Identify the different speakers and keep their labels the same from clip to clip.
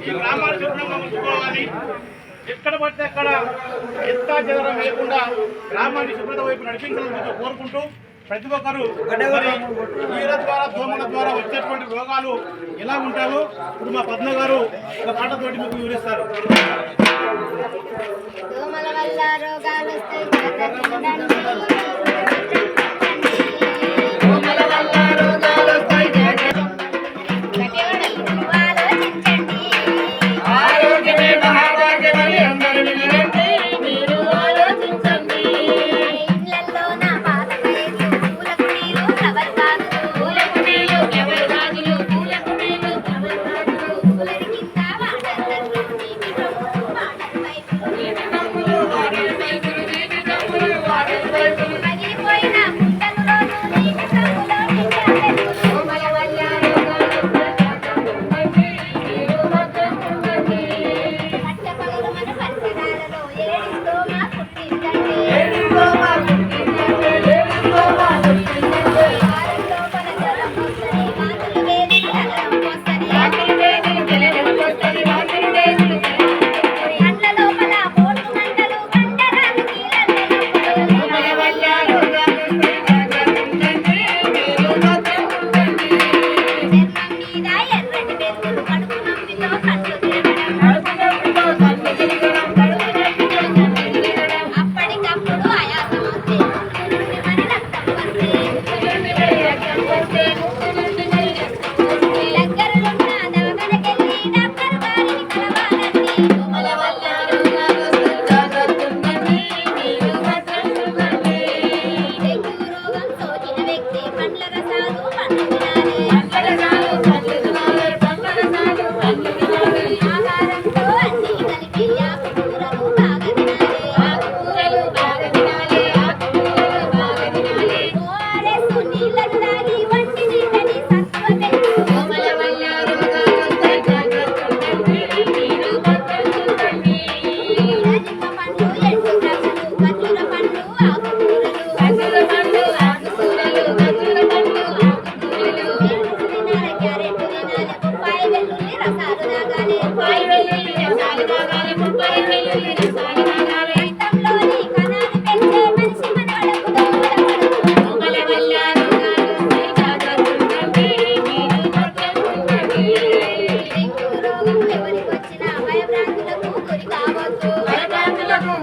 Speaker 1: ఈ గ్రామాన్ని శుభ్రంగా ఉంచుకోవాలి ఎక్కడ పడితే అక్కడ ఎంత జగరం లేకుండా గ్రామాన్ని శుభ్రత వైపు నడిపించాలని కోరుకుంటూ ప్రతి ఒక్కరు మరి ఈల ద్వారా దోమల ద్వారా వచ్చేటువంటి రోగాలు ఎలా ఉంటాయో ఇప్పుడు మా పద్మ గారు ఒక పాటతోటి మీకు వివరిస్తారు.
Speaker 2: దోమల వల్ల రోగాలు వస్తాయి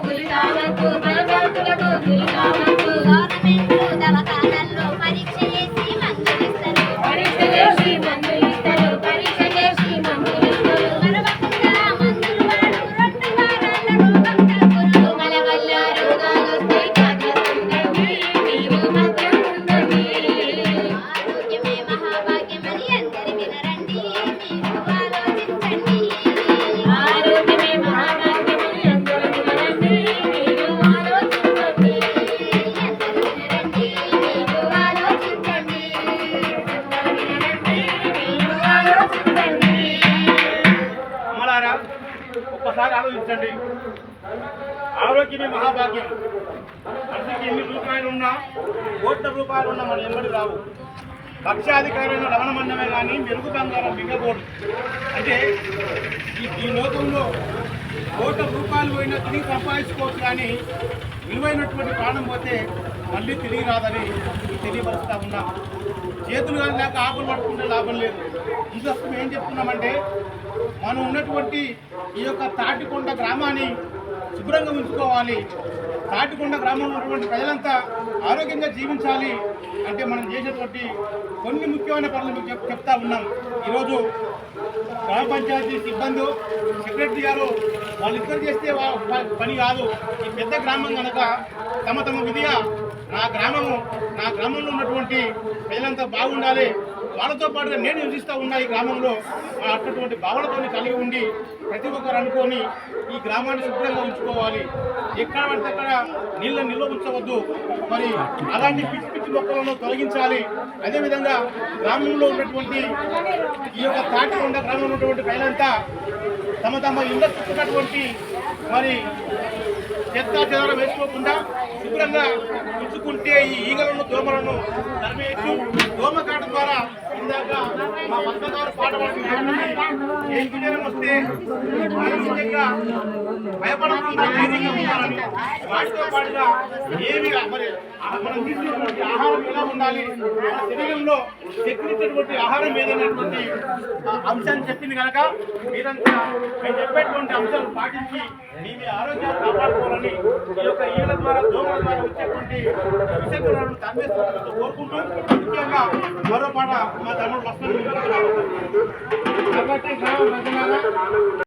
Speaker 2: గురి కావద్దు
Speaker 3: భయభ్రాంతులకు గురి కావద్దు
Speaker 2: ఆలోచించండి
Speaker 3: ఆరోగ్యమే
Speaker 1: మహాభాగ్యం. మనిషికి ఎన్ని రూపాయలు ఉన్నా కోట్ల రూపాయలు ఉన్నా మన ఎంబడి రావు. లక్షాధికారైన రమణమన్నమే కానీ మెరుగు బంగారం మింగకూడదు. అంటే ఈ లోకంలో కోట్ల రూపాయలు పోయినా తిరిగి సంపాదించుకోవచ్చు కానీ విలువైనటువంటి ప్రాణం పోతే మళ్ళీ తిరిగి రాదని తెలియపరుస్తా ఉన్నాం. చేతులు కానీ లేక ఆకులు పట్టుకుంటే లాభం లేదు. ఇంకొక ఏం చెప్తున్నామంటే మనం ఉన్నటువంటి ఈ యొక్క తాటికొండ గ్రామాన్ని శుభ్రంగా ఉంచుకోవాలి. తాటికొండ గ్రామంలో ఉన్నటువంటి ప్రజలంతా ఆరోగ్యంగా జీవించాలి అంటే మనం చేసేటువంటి కొన్ని ముఖ్యమైన పనులు మీకు చెప్- చెప్తా ఉన్నాం. ఈరోజు గ్రామ పంచాయతీ సిబ్బంది సెక్రటరీ గారు వాళ్ళిద్దరు చేస్తే వా- పని కాదు. ఈ పెద్ద గ్రామం కనుక తమ తమ విధిగా నా గ్రామము నా గ్రామంలో ఉన్నటువంటి ప్రజలంతా బాగుండాలి. వాళ్ళతో పాటుగా నేను నివసిస్తూ ఉన్నా ఈ గ్రామంలో. అటువంటి భావనతో కలిగి ఉండి ప్రతి ఒక్కరు అనుకొని ఈ గ్రామాన్ని శుభ్రంగా ఉంచుకోవాలి. ఎక్కడ పడితే అక్కడ నీళ్ళ నిల్వ ఉంచవద్దు. మరి అలాంటి పిచ్చి పిచ్చి మొక్కలను తొలగించాలి. అదేవిధంగా గ్రామంలో ఉన్నటువంటి ఈ యొక్క తాటికొండ గ్రామంలో ఉన్నటువంటి ప్రజలంతా తమ తమ ఇళ్ళ చుట్టున్నటువంటి మరి చెత్త చెదారం వేసుకోకుండా శుభ్రంగా ఉంచుకుంటే ఈ ఈగలను దోమలను తరిమేయచ్చు. దోమకాట ద్వారా ఇందాక మా మంత్రగారు పాట పాడుతున్నారు ఏ వస్తే భయపడకుండా ధైర్యంగా ఉండాలని వాటితో పాటుగా ఏమి మరి మనం తీసుకున్నటువంటి ఆహారం ఎలా ఉండాలి? మన శరీరంలో శక్తినిచ్చినటువంటి ఆహారం ఏదైనటువంటి అంశాన్ని చెప్పింది కనుక మీరంతా మేము చెప్పేటువంటి అంశాలు పాటించి మీ మీ ఆరోగ్యాన్ని కాపాడుకోవాలని ఈ యొక్క ఈల ద్వారా దోమల ద్వారా వచ్చేటువంటి విషయాలను తన్వేస్తున్నట్టు కోరుకుంటూ ముఖ్యంగా మరో పాట మా తమ్ముడు వస్తుంది
Speaker 3: కాబట్టి గ్రామ ప్రజలారా